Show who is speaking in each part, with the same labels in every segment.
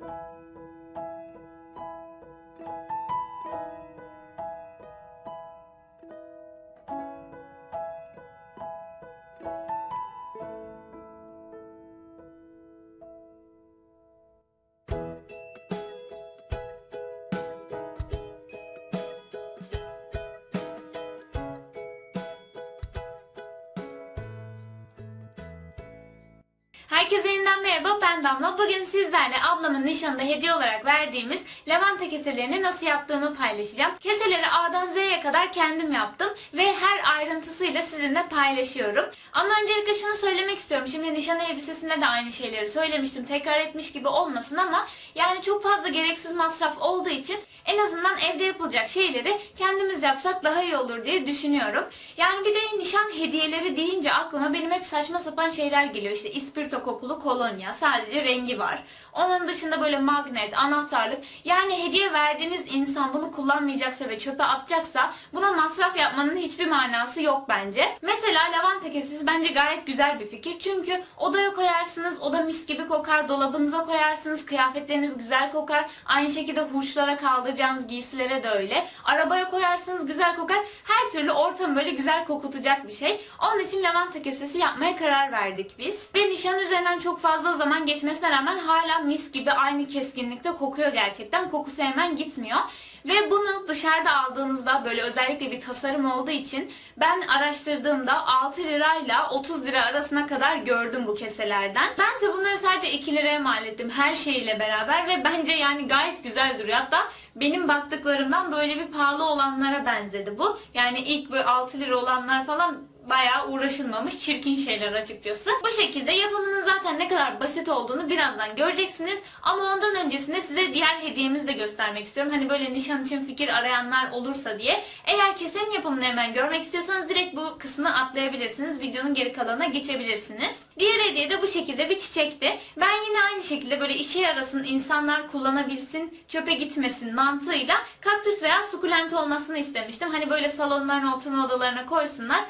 Speaker 1: you Herkese yeniden merhaba ben Damla. Bugün sizlerle ablamın nişanında hediye olarak verdiğimiz lavanta keselerini nasıl yaptığımı paylaşacağım. Keseleri A'dan Z'ye kadar kendim yaptım ve her ayrıntısıyla sizinle paylaşıyorum. Ama öncelikle şunu söylemek istiyorum. Şimdi nişan elbisesinde de aynı şeyleri söylemiştim. Tekrar etmiş gibi olmasın ama yani çok fazla gereksiz masraf olduğu için en azından evde yapılacak şeyleri kendimiz yapsak daha iyi olur diye düşünüyorum. Yani bir de nişan hediyeleri deyince aklıma benim hep saçma sapan şeyler geliyor. İşte ispirto kokulu kolonya. Sadece rengi var. Onun dışında böyle magnet, anahtarlık. Yani hediye verdiğiniz insan bunu kullanmayacaksa ve çöpe atacaksa buna masraf yapmanın hiçbir manası yok bence. Mesela lavanta kesesi bence gayet güzel bir fikir. Çünkü odaya koyarsınız, oda mis gibi kokar. Dolabınıza koyarsınız, kıyafetleriniz güzel kokar. Aynı şekilde hurçlara kaldıracağınız giysilere de öyle. Arabaya koyarsınız güzel kokar. Her türlü ortamı böyle güzel kokutacak bir şey. Onun için lavanta kesesi yapmaya karar verdik biz. Ve nişan üzerinden çok fazla zaman geçmesine rağmen hala mis gibi aynı keskinlikte kokuyor gerçekten. Kokusu hemen gitmiyor. Ve bunu dışarıda aldığınızda böyle özellikle bir tasarım olduğu için ben araştırdığımda 6 lirayla 30 lira arasına kadar gördüm bu keselerden. Bense bunları sadece 2 liraya mal ettim her şeyiyle beraber ve bence yani gayet güzel duruyor. Hatta benim baktıklarımdan böyle bir pahalı olanlara benzedi bu. Yani ilk böyle 6 lira olanlar falan bayağı uğraşılmamış çirkin şeyler açıkçası. Bu şekilde yapımının zaten ne kadar basit olduğunu birazdan göreceksiniz. Ama ondan öncesinde size diğer hediyemizi de göstermek istiyorum. Hani böyle nişan için fikir arayanlar olursa diye. Eğer kesenin yapımını hemen görmek istiyorsanız direkt bu kısmı atlayabilirsiniz. Videonun geri kalanına geçebilirsiniz. Diğer hediye de bu şekilde bir çiçekti. Ben yine aynı şekilde böyle işe yarasın, insanlar kullanabilsin, çöpe gitmesin mantığıyla kaktüs veya sukulent olmasını istemiştim. Hani böyle salonlarına, oturma odalarına koysunlar.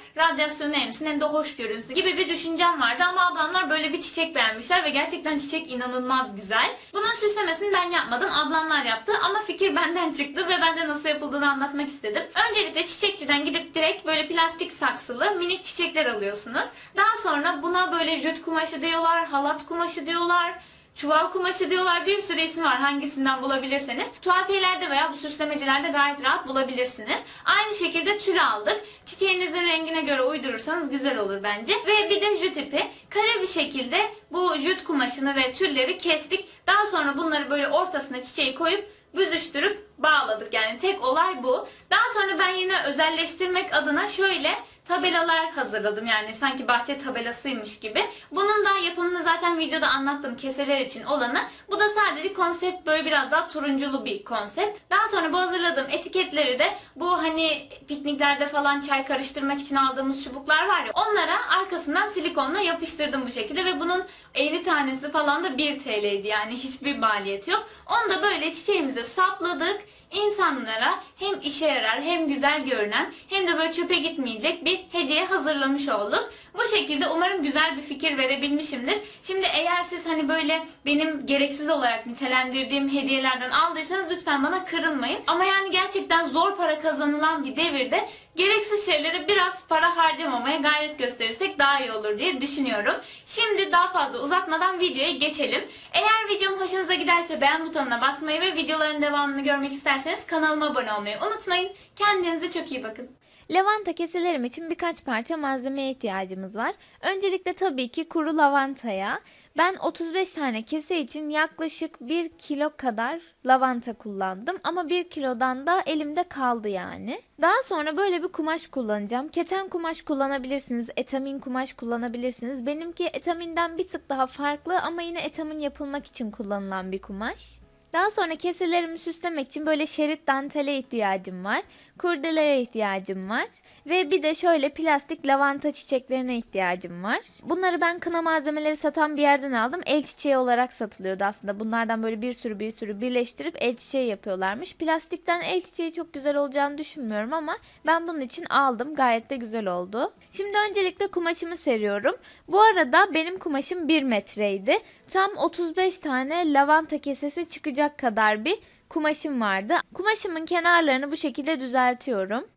Speaker 1: Radyasyonu emsin hem de hoş görünsün gibi bir düşüncem vardı ama ablamlar böyle bir çiçek beğenmişler ve gerçekten çiçek inanılmaz güzel. Bunun süslemesini ben yapmadım, ablamlar yaptı ama fikir benden çıktı ve ben de nasıl yapıldığını anlatmak istedim. Öncelikle çiçekçiden gidip direkt böyle plastik saksılı minik çiçekler alıyorsunuz. Daha sonra buna böyle jüt kumaşı diyorlar, halat kumaşı diyorlar. Çuval kumaşı diyorlar bir sürü ismi var hangisinden bulabilirseniz. Tuhafiyelerde veya bu süslemecilerde gayet rahat bulabilirsiniz. Aynı şekilde tül aldık. Çiçeğinizin rengine göre uydurursanız güzel olur bence. Ve bir de jüt ipi. Kare bir şekilde bu jüt kumaşını ve tülleri kestik. Daha sonra bunları böyle ortasına çiçeği koyup büzüştürüp bağladık. Yani tek olay bu. Daha sonra ben yine özelleştirmek adına şöyle tabelalar hazırladım yani sanki bahçe tabelasıymış gibi. Bunun da yapımını zaten videoda anlattım keseler için olanı. Bu da sadece konsept böyle biraz daha turunculu bir konsept. Daha sonra bu hazırladığım etiketleri de bu hani pikniklerde falan çay karıştırmak için aldığımız çubuklar var ya onlara arkasından silikonla yapıştırdım bu şekilde ve bunun 50 tanesi falan da 1 TL'ydi yani hiçbir maliyeti yok. Onu da böyle çiçeğimize sapladık insanlara hem işe yarar hem güzel görünen hem de böyle çöpe gitmeyecek bir hediye hazırlamış olduk. Bu şekilde umarım güzel bir fikir verebilmişimdir. Şimdi eğer siz hani böyle benim gereksiz olarak nitelendirdiğim hediyelerden aldıysanız lütfen bana kırılmayın. Ama yani gerçekten zor para kazanılan bir devirde gereksiz şeylere biraz para harcamamaya gayret gösterirsek daha iyi olur diye düşünüyorum. Şimdi daha fazla uzatmadan videoya geçelim. Eğer videom hoşunuza giderse beğen butonuna basmayı ve videoların devamını görmek isterseniz kanalıma abone olmayı unutmayın. Kendinize çok iyi bakın.
Speaker 2: Lavanta keselerim için birkaç parça malzemeye ihtiyacımız var. Öncelikle tabii ki kuru lavantaya. Ben 35 tane kese için yaklaşık 1 kilo kadar lavanta kullandım ama 1 kilodan da elimde kaldı yani. Daha sonra böyle bir kumaş kullanacağım. Keten kumaş kullanabilirsiniz, etamin kumaş kullanabilirsiniz. Benimki etaminden bir tık daha farklı ama yine etamin yapılmak için kullanılan bir kumaş. Daha sonra keselerimi süslemek için böyle şerit dantele ihtiyacım var. Kurdeleye ihtiyacım var. Ve bir de şöyle plastik lavanta çiçeklerine ihtiyacım var. Bunları ben kına malzemeleri satan bir yerden aldım. El çiçeği olarak satılıyordu aslında. Bunlardan böyle bir sürü bir sürü birleştirip el çiçeği yapıyorlarmış. Plastikten el çiçeği çok güzel olacağını düşünmüyorum ama ben bunun için aldım. Gayet de güzel oldu. Şimdi öncelikle kumaşımı seriyorum. Bu arada benim kumaşım 1 metreydi. Tam 35 tane lavanta kesesi çıkacak kadar bir kumaşım vardı. Kumaşımın kenarlarını bu şekilde düzeltiyorum.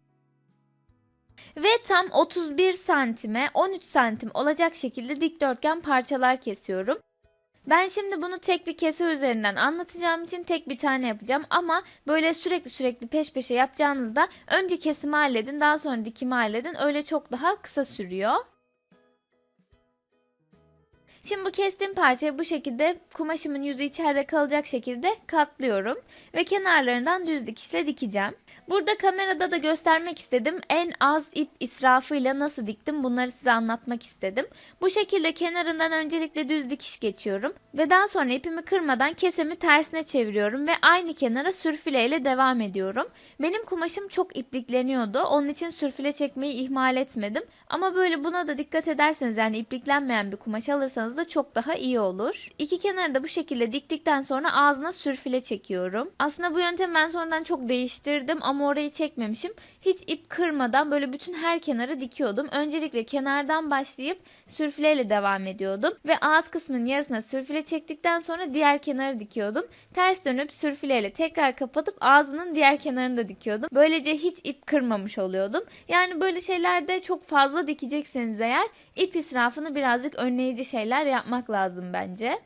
Speaker 2: Ve tam 31 santime 13 santim olacak şekilde dikdörtgen parçalar kesiyorum. Ben şimdi bunu tek bir kese üzerinden anlatacağım için tek bir tane yapacağım ama böyle sürekli sürekli peş peşe yapacağınızda önce kesimi halledin daha sonra dikimi halledin öyle çok daha kısa sürüyor. Şimdi bu kestiğim parçayı bu şekilde kumaşımın yüzü içeride kalacak şekilde katlıyorum ve kenarlarından düz dikişle dikeceğim. Burada kamerada da göstermek istedim. En az ip israfıyla nasıl diktim bunları size anlatmak istedim. Bu şekilde kenarından öncelikle düz dikiş geçiyorum ve daha sonra ipimi kırmadan kesemi tersine çeviriyorum ve aynı kenara sürfüle ile devam ediyorum. Benim kumaşım çok iplikleniyordu. Onun için sürfüle çekmeyi ihmal etmedim. Ama böyle buna da dikkat ederseniz yani ipliklenmeyen bir kumaş alırsanız da çok daha iyi olur. İki kenarı da bu şekilde diktikten sonra ağzına sürfüle çekiyorum. Aslında bu yöntemi ben sonradan çok değiştirdim ama orayı çekmemişim. Hiç ip kırmadan böyle bütün her kenarı dikiyordum. Öncelikle kenardan başlayıp sürfüleyle devam ediyordum. Ve ağız kısmının yarısına sürfüle çektikten sonra diğer kenarı dikiyordum. Ters dönüp sürfüleyle tekrar kapatıp ağzının diğer kenarını da dikiyordum. Böylece hiç ip kırmamış oluyordum. Yani böyle şeylerde çok fazla dikecekseniz eğer ip israfını birazcık önleyici şeyler yapmak lazım bence.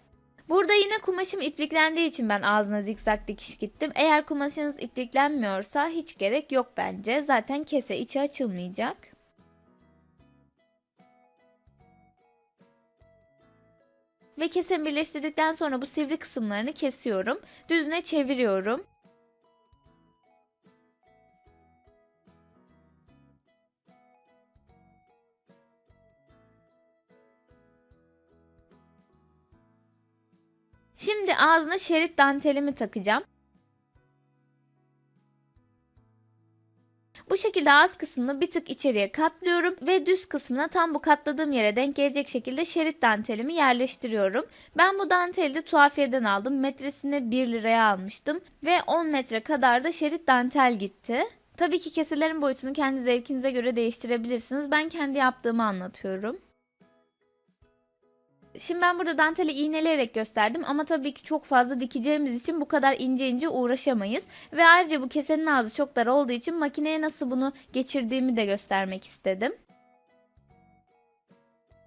Speaker 2: Burada yine kumaşım ipliklendiği için ben ağzına zikzak dikiş gittim. Eğer kumaşınız ipliklenmiyorsa hiç gerek yok bence. Zaten kese içi açılmayacak. Ve kesemi birleştirdikten sonra bu sivri kısımlarını kesiyorum. Düzüne çeviriyorum. Şimdi ağzına şerit dantelimi takacağım. Bu şekilde ağız kısmını bir tık içeriye katlıyorum ve düz kısmına tam bu katladığım yere denk gelecek şekilde şerit dantelimi yerleştiriyorum. Ben bu danteli de tuhafiyeden aldım. Metresini 1 liraya almıştım ve 10 metre kadar da şerit dantel gitti. Tabii ki keselerin boyutunu kendi zevkinize göre değiştirebilirsiniz. Ben kendi yaptığımı anlatıyorum. Şimdi ben burada danteli iğneleyerek gösterdim ama tabii ki çok fazla dikeceğimiz için bu kadar ince ince uğraşamayız. Ve ayrıca bu kesenin ağzı çok dar olduğu için makineye nasıl bunu geçirdiğimi de göstermek istedim.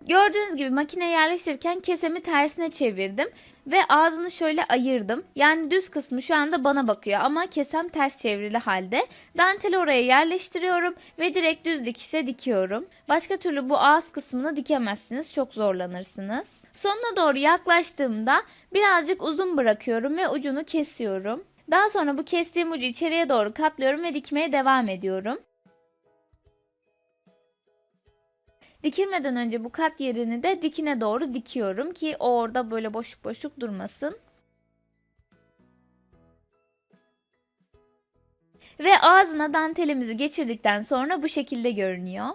Speaker 2: Gördüğünüz gibi makineye yerleştirirken kesemi tersine çevirdim ve ağzını şöyle ayırdım. Yani düz kısmı şu anda bana bakıyor ama kesem ters çevrili halde. Danteli oraya yerleştiriyorum ve direkt düz dikişle dikiyorum. Başka türlü bu ağız kısmını dikemezsiniz. Çok zorlanırsınız. Sonuna doğru yaklaştığımda birazcık uzun bırakıyorum ve ucunu kesiyorum. Daha sonra bu kestiğim ucu içeriye doğru katlıyorum ve dikmeye devam ediyorum. Dikilmeden önce bu kat yerini de dikine doğru dikiyorum ki o orada böyle boşluk boşluk durmasın. Ve ağzına dantelimizi geçirdikten sonra bu şekilde görünüyor.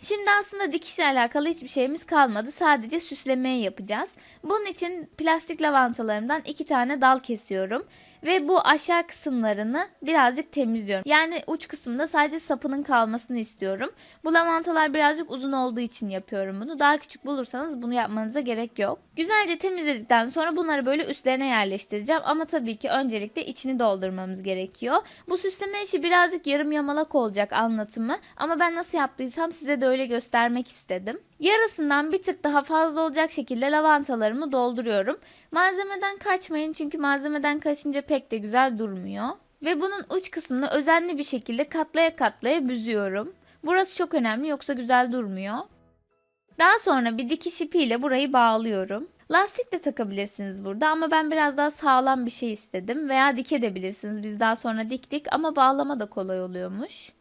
Speaker 2: Şimdi aslında dikişle alakalı hiçbir şeyimiz kalmadı. Sadece süslemeyi yapacağız. Bunun için plastik lavantalarımdan iki tane dal kesiyorum. Ve bu aşağı kısımlarını birazcık temizliyorum. Yani uç kısmında sadece sapının kalmasını istiyorum. Bu lavantalar birazcık uzun olduğu için yapıyorum bunu. Daha küçük bulursanız bunu yapmanıza gerek yok. Güzelce temizledikten sonra bunları böyle üstlerine yerleştireceğim. Ama tabii ki öncelikle içini doldurmamız gerekiyor. Bu süsleme işi birazcık yarım yamalak olacak anlatımı. Ama ben nasıl yaptıysam size de öyle göstermek istedim. Yarısından bir tık daha fazla olacak şekilde lavantalarımı dolduruyorum. Malzemeden kaçmayın çünkü malzemeden kaçınca pek de güzel durmuyor. Ve bunun uç kısmını özenli bir şekilde katlaya katlaya büzüyorum. Burası çok önemli yoksa güzel durmuyor. Daha sonra bir dikiş ipiyle burayı bağlıyorum. Lastik de takabilirsiniz burada ama ben biraz daha sağlam bir şey istedim veya dikebilirsiniz. Biz daha sonra diktik ama bağlama da kolay oluyormuş.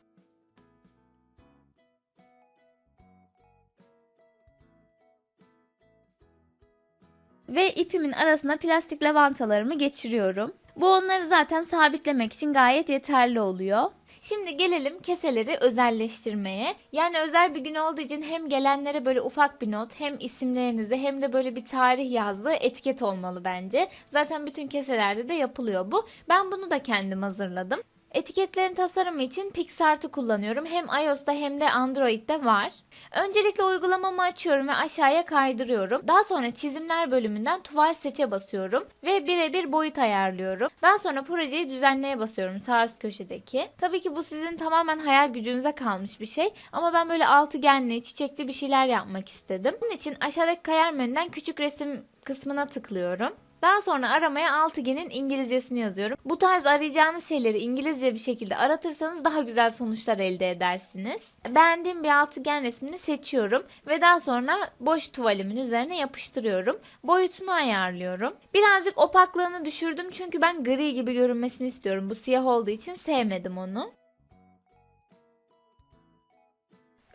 Speaker 2: Ve ipimin arasına plastik lavantalarımı geçiriyorum. Bu onları zaten sabitlemek için gayet yeterli oluyor. Şimdi gelelim keseleri özelleştirmeye. Yani özel bir gün olduğu için hem gelenlere böyle ufak bir not hem isimlerinizi hem de böyle bir tarih yazdığı etiket olmalı bence. Zaten bütün keselerde de yapılıyor bu. Ben bunu da kendim hazırladım. Etiketlerin tasarımı için PixArt'ı kullanıyorum. Hem iOS'ta hem de Android'de var. Öncelikle uygulamamı açıyorum ve aşağıya kaydırıyorum. Daha sonra çizimler bölümünden tuval seçe basıyorum ve birebir boyut ayarlıyorum. Daha sonra projeyi düzenleye basıyorum sağ üst köşedeki. Tabii ki bu sizin tamamen hayal gücünüze kalmış bir şey ama ben böyle altıgenli, çiçekli bir şeyler yapmak istedim. Bunun için aşağıdaki kayar menüden küçük resim kısmına tıklıyorum. Daha sonra aramaya altıgenin İngilizcesini yazıyorum. Bu tarz arayacağınız şeyleri İngilizce bir şekilde aratırsanız daha güzel sonuçlar elde edersiniz. Beğendiğim bir altıgen resmini seçiyorum ve daha sonra boş tuvalimin üzerine yapıştırıyorum. Boyutunu ayarlıyorum. Birazcık opaklığını düşürdüm çünkü ben gri gibi görünmesini istiyorum. Bu siyah olduğu için sevmedim onu.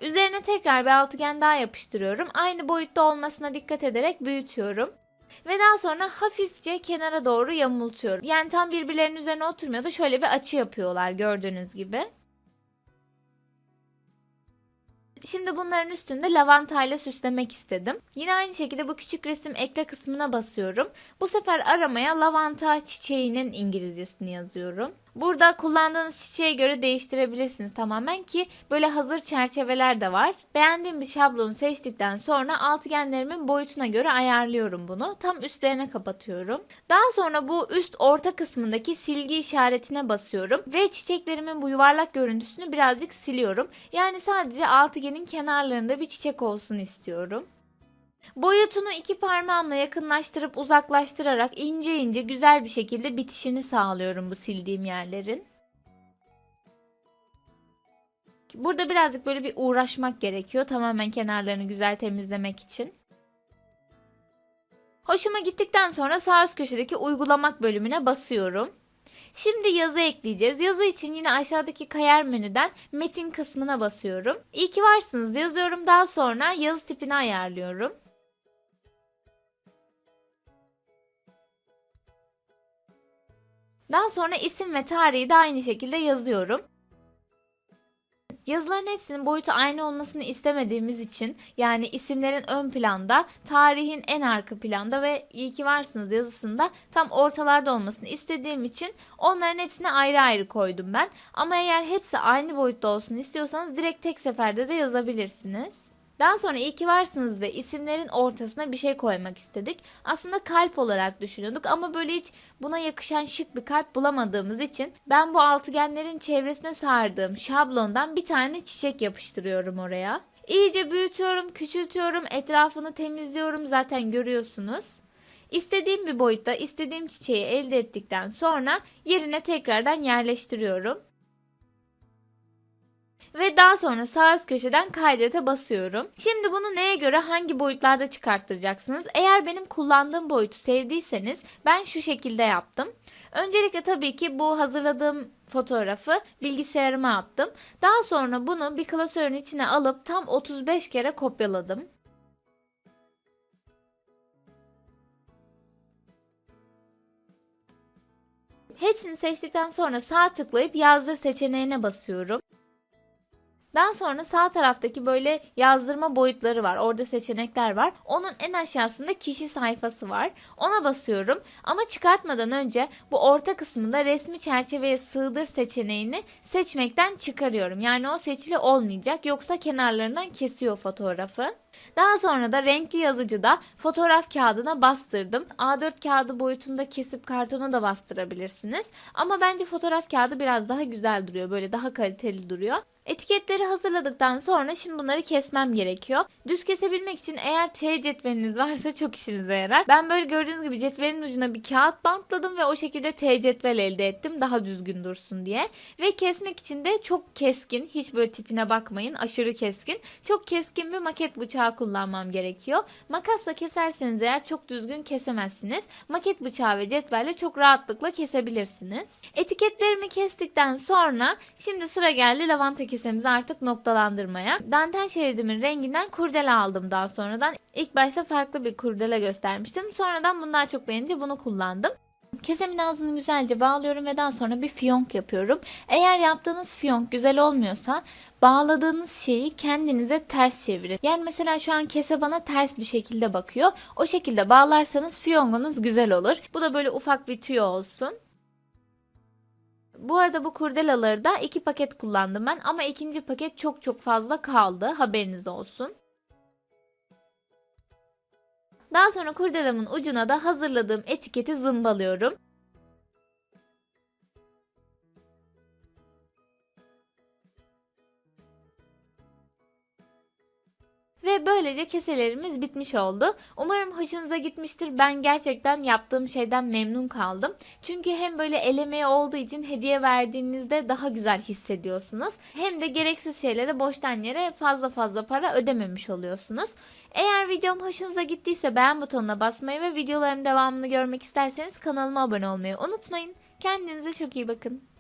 Speaker 2: Üzerine tekrar bir altıgen daha yapıştırıyorum. Aynı boyutta olmasına dikkat ederek büyütüyorum. Ve daha sonra hafifçe kenara doğru yamultuyorum. Yani tam birbirlerinin üzerine oturmuyor da şöyle bir açı yapıyorlar gördüğünüz gibi. Şimdi bunların üstünde lavantayla süslemek istedim. Yine aynı şekilde bu küçük resim ekle kısmına basıyorum. Bu sefer aramaya lavanta çiçeğinin İngilizcesini yazıyorum. Burada kullandığınız çiçeğe göre değiştirebilirsiniz tamamen ki böyle hazır çerçeveler de var. Beğendiğim bir şablonu seçtikten sonra altıgenlerimin boyutuna göre ayarlıyorum bunu. Tam üstlerine kapatıyorum. Daha sonra bu üst orta kısmındaki silgi işaretine basıyorum ve çiçeklerimin bu yuvarlak görüntüsünü birazcık siliyorum. Yani sadece altıgenin kenarlarında bir çiçek olsun istiyorum. Boyutunu iki parmağımla yakınlaştırıp uzaklaştırarak ince ince güzel bir şekilde bitişini sağlıyorum bu sildiğim yerlerin. Burada birazcık böyle bir uğraşmak gerekiyor tamamen kenarlarını güzel temizlemek için. Hoşuma gittikten sonra sağ üst köşedeki uygulamak bölümüne basıyorum. Şimdi yazı ekleyeceğiz. Yazı için yine aşağıdaki kayar menüden metin kısmına basıyorum. İyi ki varsınız yazıyorum. Daha sonra yazı tipini ayarlıyorum. Daha sonra isim ve tarihi de aynı şekilde yazıyorum. Yazıların hepsinin boyutu aynı olmasını istemediğimiz için yani isimlerin ön planda, tarihin en arka planda ve iyi ki varsınız yazısında tam ortalarda olmasını istediğim için onların hepsini ayrı ayrı koydum ben. Ama eğer hepsi aynı boyutta olsun istiyorsanız direkt tek seferde de yazabilirsiniz. Daha sonra iyi ki varsınız ve isimlerin ortasına bir şey koymak istedik. Aslında kalp olarak düşünüyorduk ama böyle hiç buna yakışan şık bir kalp bulamadığımız için ben bu altıgenlerin çevresine sardığım şablondan bir tane çiçek yapıştırıyorum oraya. İyice büyütüyorum, küçültüyorum, etrafını temizliyorum zaten görüyorsunuz. İstediğim bir boyutta istediğim çiçeği elde ettikten sonra yerine tekrardan yerleştiriyorum. Ve daha sonra sağ üst köşeden kaydete basıyorum. Şimdi bunu neye göre hangi boyutlarda çıkarttıracaksınız? Eğer benim kullandığım boyutu sevdiyseniz ben şu şekilde yaptım. Öncelikle tabii ki bu hazırladığım fotoğrafı bilgisayarıma attım. Daha sonra bunu bir klasörün içine alıp tam 35 kere kopyaladım. Hepsini seçtikten sonra sağ tıklayıp yazdır seçeneğine basıyorum. Daha sonra sağ taraftaki böyle yazdırma boyutları var. Orada seçenekler var. Onun en aşağısında kişi sayfası var. Ona basıyorum. Ama çıkartmadan önce bu orta kısmında resmi çerçeveye sığdır seçeneğini seçmekten çıkarıyorum. Yani o seçili olmayacak. Yoksa kenarlarından kesiyor fotoğrafı. Daha sonra da renkli yazıcıda fotoğraf kağıdına bastırdım. A4 kağıdı boyutunda kesip kartona da bastırabilirsiniz. Ama bence fotoğraf kağıdı biraz daha güzel duruyor. Böyle daha kaliteli duruyor. Etiketleri hazırladıktan sonra şimdi bunları kesmem gerekiyor. Düz kesebilmek için eğer T cetveliniz varsa çok işinize yarar. Ben böyle gördüğünüz gibi cetvelin ucuna bir kağıt bantladım ve o şekilde T cetvel elde ettim daha düzgün dursun diye. Ve kesmek için de çok keskin, hiç böyle tipine bakmayın aşırı keskin. Çok keskin bir maket bıçağı kullanmam gerekiyor. Makasla keserseniz eğer çok düzgün kesemezsiniz. Maket bıçağı ve cetvelle çok rahatlıkla kesebilirsiniz. Etiketlerimi kestikten sonra şimdi sıra geldi lavanta kesemizi artık noktalandırmaya. Dantel şeridimin renginden kurdele aldım daha sonradan. İlk başta farklı bir kurdele göstermiştim. Sonradan bunu daha çok beğenince bunu kullandım. Kesemin ağzını güzelce bağlıyorum ve daha sonra bir fiyonk yapıyorum. Eğer yaptığınız fiyonk güzel olmuyorsa bağladığınız şeyi kendinize ters çevirin. Yani mesela şu an kese bana ters bir şekilde bakıyor. O şekilde bağlarsanız fiyongunuz güzel olur. Bu da böyle ufak bir tüyo olsun. Bu arada bu kurdelaları da iki paket kullandım ben ama ikinci paket çok çok fazla kaldı haberiniz olsun. Daha sonra kurdelamın ucuna da hazırladığım etiketi zımbalıyorum. Ve böylece keselerimiz bitmiş oldu. Umarım hoşunuza gitmiştir. Ben gerçekten yaptığım şeyden memnun kaldım. Çünkü hem böyle el olduğu için hediye verdiğinizde daha güzel hissediyorsunuz. Hem de gereksiz şeylere boştan yere fazla fazla para ödememiş oluyorsunuz. Eğer videom hoşunuza gittiyse beğen butonuna basmayı ve videolarımın devamını görmek isterseniz kanalıma abone olmayı unutmayın. Kendinize çok iyi bakın.